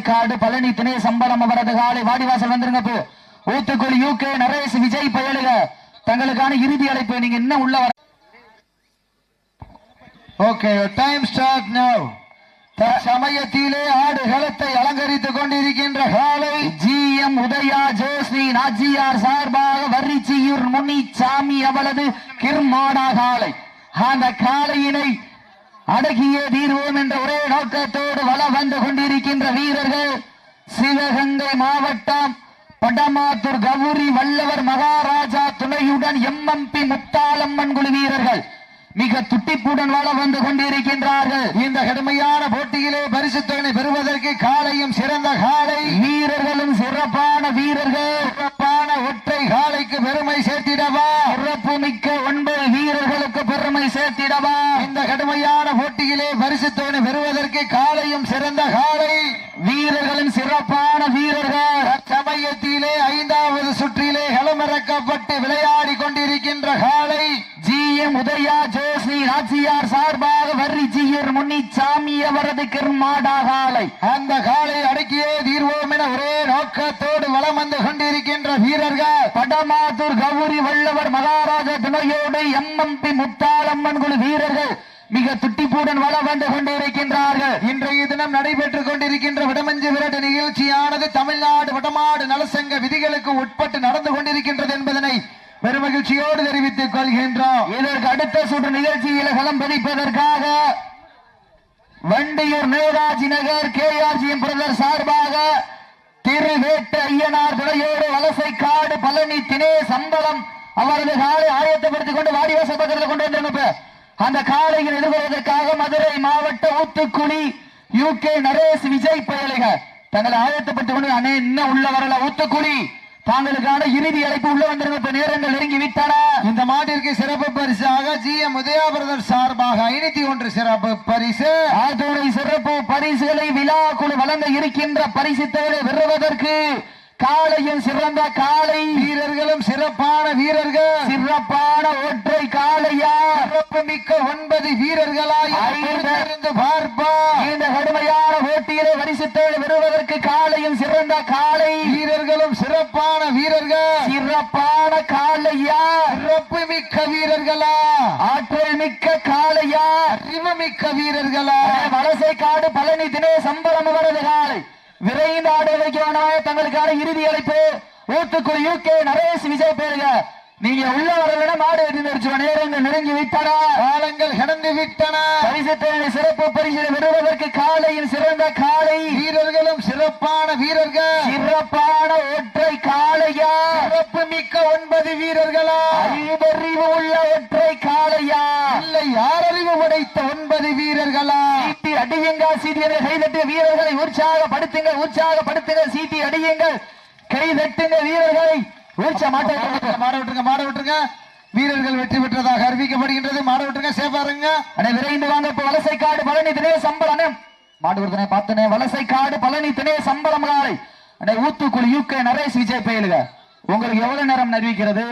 காடு பழனி திணை சம்பளம் அவரது காலை வாடிவாசல் வந்துருங்க இப்போ ஊத்துக்குழி யூகே நரேஷ் விஜய் பயலுக. தங்களுக்கான இறுதி அழைப்பு நீங்க இன்னும் உள்ள வர your time start now. சமயத்திலே ஆடு களத்தை அலங்கரித்துக் கொண்டிருக்கின்ற காலை ஜி எம் உதயா ஜோஸ்னி நாச்சியார் சார்பாக வர்ரிச்சியூர் முனிச்சாமி அவளது கிர்மாடா காலை. அந்த காளையினை அடக்கிய தீர்வோம் என்ற ஒரே நோக்கத்தோடு வள வந்து கொண்டிருக்கின்ற வீரர்கள் சிவகங்கை மாவட்டம் படமாத்தூர் கவுரி வல்லவர் மகாராஜா துணையுடன் எம்எம்பி முத்தாலம்மன் குழு வீரர்கள் மிக துட்டிப்புடன் வள வந்து கொண்டிருக்கின்றார்கள். இந்த கடுமையான போட்டியிலே பரிசு தொகை பெறுவதற்கு காலையும் சிறந்த காலை வீரர்களும் சிறப்பான வீரர்கள். சிறப்பான ஒற்றை காலைக்கு பெருமை சேர்த்திடவா? சிறப்பு மிக்க ஒன்பது பெருமை சேர்த்திடவா? இந்த கடுமையான போட்டியிலே பரிசு தொகை பெறுவதற்கு காலையும் சிறந்த காலை. வீரர்களும் சிறப்பான வீரர்கள். சமயத்திலே ஐந்தாவது சுற்றிலே களமிறக்கப்பட்டு விளையாடி கொண்டிருக்கின்ற காலை. ஜி. எம். உதயா ஜோஸ்ரீ நாச்சியார் சார்பாக வர்ரி ஜியர் முன்னிச்சாமி அவரது கிர்மாடா காலை. அந்த காலை அடக்கியே தீர்வோம் என ஒரே நோக்கத்தோடு வலம் வந்து கொண்டிருக்கின்ற வீரர்கள் படமாத்தூர் கௌரி வல்லவர் மகாராஜா துணையோடு எம்எம்பி முத்தாளம்மன் குழு வீரர்கள் மிக துட்டிப்புடன் வள வந்து கொண்டிருக்கின்றார்கள். இன்றைய தினம் நடைபெற்றுக் கொண்டிருக்கின்ற விடமஞ்சு விரட்டு நிகழ்ச்சியானது தமிழ்நாடு வடமாடு நலசங்க விதிகளுக்கு உட்பட்டு நடந்து கொண்டிருக்கின்றது என்பதனை பெருமகிழ்ச்சியோடு தெரிவித்துக் கொள்கின்றோம். இதற்கு அடுத்த சுற்று நிகழ்ச்சியில் களம் பதிப்பதற்காக வண்டியூர் நேராஜி நகர் கே கேஆர்ஜிஎம் பிரதர் சார்பாக திருவேட்டு ஐயனார் துணையோடு வலசை காடு பழனி தினே சம்பளம் அவரது காலை ஆயத்தப்படுத்திக் கொண்டு வாடிவாசல் பக்கத்தில் கொண்டு வந்திருங்க. அந்த காலையில் எதிர்கொள்வதற்காக மதுரை மாவட்ட ஊத்துக்குழி யூகே நரேஷ் விஜய் பயலுக தங்களை ஆயத்தப்படுத்திக் கொண்டு அண்ணே இன்னும் உள்ள வரல. ஊத்துக்குழி தாங்களுக்கான இறுதி அழைப்பு உள்ள வந்திருந்த நேரங்கள் நெருங்கி விட்டன. இந்த மாட்டிற்கு சிறப்பு பரிசாக ஜி எம் உதயா பிரதர் சார்பாக ஐநூத்தி ஒன்று சிறப்பு பரிசு. ஆதோனை சிறப்பு பரிசுகளை விழா குழு வழங்க இருக்கின்ற பரிசுத்தவரை பெறுவதற்கு காளையும் சிறந்த காளை. வீரர்களும் சிறப்பான வீரர்கள். சிறப்பான ஒற்றை காளையா சிறப்பு மிக்க ஒன்பது வீரர்களாய் பார்ப்பா இந்த கடுமையான போட்டியிலே பரிசுத்தவரை பெறுவதற்கு காளையும் சிறந்த காளை. வீரர்களும் சிறப்பான வீரர்கள். சிறப்பான காளையா சிறப்பு மிக்க வீரர்களா ஆற்றல் மிக்க காளையா அறிவு மிக்க வீரர்களா வலசை காடு பழனி தினே சம்பளம் அவரது காலை விரைந்து ஆடுவதற்கான தங்களுக்கான இறுதி அழைப்பு. ஊத்துக்குழி யூகே நரேஷ் விஜய் பேருங்க நீங்க உள்ள வரலன்னா மாடு எதிர்த்து நேரங்கள் நெருங்கி விட்டன காலங்கள் கடந்து விட்டன. சிறப்பு பரிசு பெறுவதற்கு காலையின் சிறந்த காலை. வீரர்களும் சிறப்பான வீரர்கள். சிறப்பான ஒற்றை காளையா சிறப்பு மிக்க ஒன்பது வீரர்களா? அறிவறிவு உள்ள ஒற்றை காளையா? இல்லை யாரறிவு படைத்த ஒன்பது வீரர்களா? சீட்டி அடியுங்கள் சீட்டியை கைதட்டிய வீரர்களை உற்சாகப்படுத்துங்கள் உற்சாகப்படுத்துங்கள் சீட்டி அடியுங்கள். கைதட்டுங்க வீரர்களை. உற்ச மாட்ட மாட விட்டுருங்க மாட விட்டுருங்க வீரர்கள் வெற்றி பெற்றதாக அறிவிக்கப்படுகின்றது. மாட விட்டுருங்க சேஃபா இருங்க. அண்ணே விரைந்து வாங்க இப்ப வலசை காடு பழனி தினே சம்பளம். மாடு ஒருத்தனை பார்த்தனே வலசை காடு பழனி தினே சம்பளம் காலை அண்ணே ஊத்துக்குழி யூகே நரேஷ் விஜய் பயலுக. உங்களுக்கு எவ்வளவு நேரம் அறிவிக்கிறது